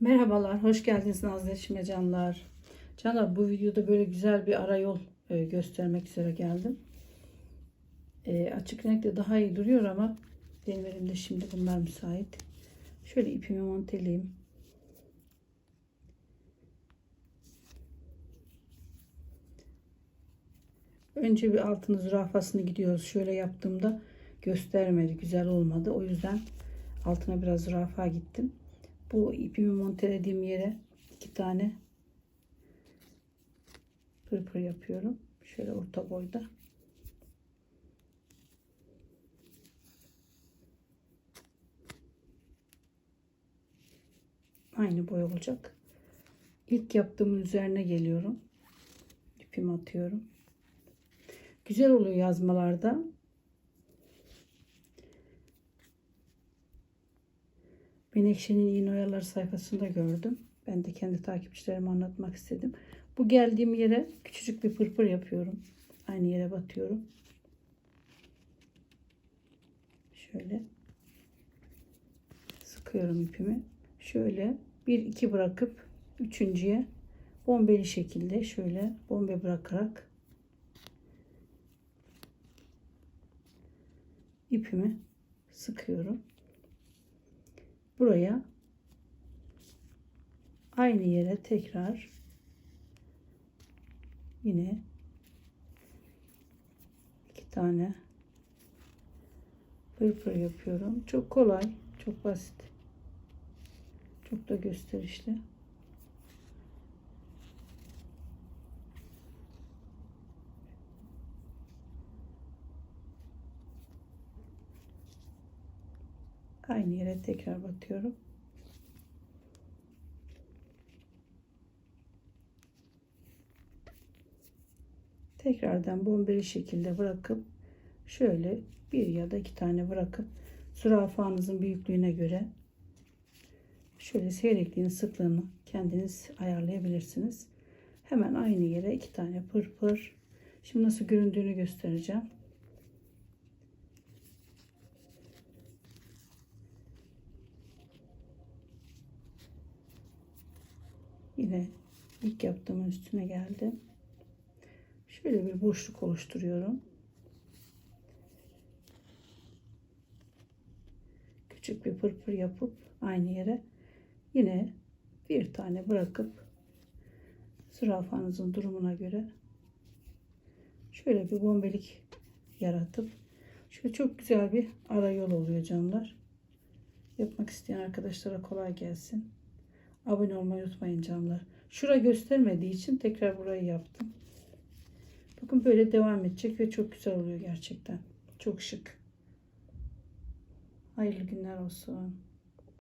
Merhabalar, hoş geldiniz Nazlı Canlar. Canlar bu videoda böyle güzel bir arayol e, göstermek üzere geldim. E, açık renkte daha iyi duruyor ama benim elimde şimdi bunlar müsait. Şöyle ipimi monteleyeyim. Önce bir altını zürafasını gidiyoruz. Şöyle yaptığımda göstermedi, güzel olmadı. O yüzden altına biraz zürafa gittim. Bu ipimi montelediğim yere iki tane pırpır yapıyorum. Şöyle orta boyda. Aynı boy olacak. İlk yaptığımın üzerine geliyorum. İpimi atıyorum. Güzel oluyor yazmalarda. Menekşe'nin iğne oyaları sayfasında gördüm. Ben de kendi takipçilerime anlatmak istedim. Bu geldiğim yere küçücük bir pırpır yapıyorum. Aynı yere batıyorum. Şöyle sıkıyorum ipimi. Şöyle bir iki bırakıp üçüncüye bombeli şekilde şöyle bombe bırakarak ipimi sıkıyorum buraya aynı yere tekrar yine iki tane pırpır yapıyorum. Çok kolay, çok basit. Çok da gösterişli. Aynı yere tekrar batıyorum. Tekrardan bombeli şekilde bırakıp şöyle bir ya da iki tane bırakıp zürafanızın büyüklüğüne göre şöyle seyrekliğin sıklığını kendiniz ayarlayabilirsiniz. Hemen aynı yere iki tane pırpır. Şimdi nasıl göründüğünü göstereceğim. Yine ilk yaptığımın üstüne geldim. Şöyle bir boşluk oluşturuyorum. Küçük bir pırpır yapıp aynı yere yine bir tane bırakıp zürafanızın durumuna göre şöyle bir bombelik yaratıp şöyle çok güzel bir ara yol oluyor canlar. Yapmak isteyen arkadaşlara kolay gelsin. Abone olmayı unutmayın canlar. Şura göstermediği için tekrar burayı yaptım. Bakın böyle devam edecek ve çok güzel oluyor gerçekten. Çok şık. Hayırlı günler olsun.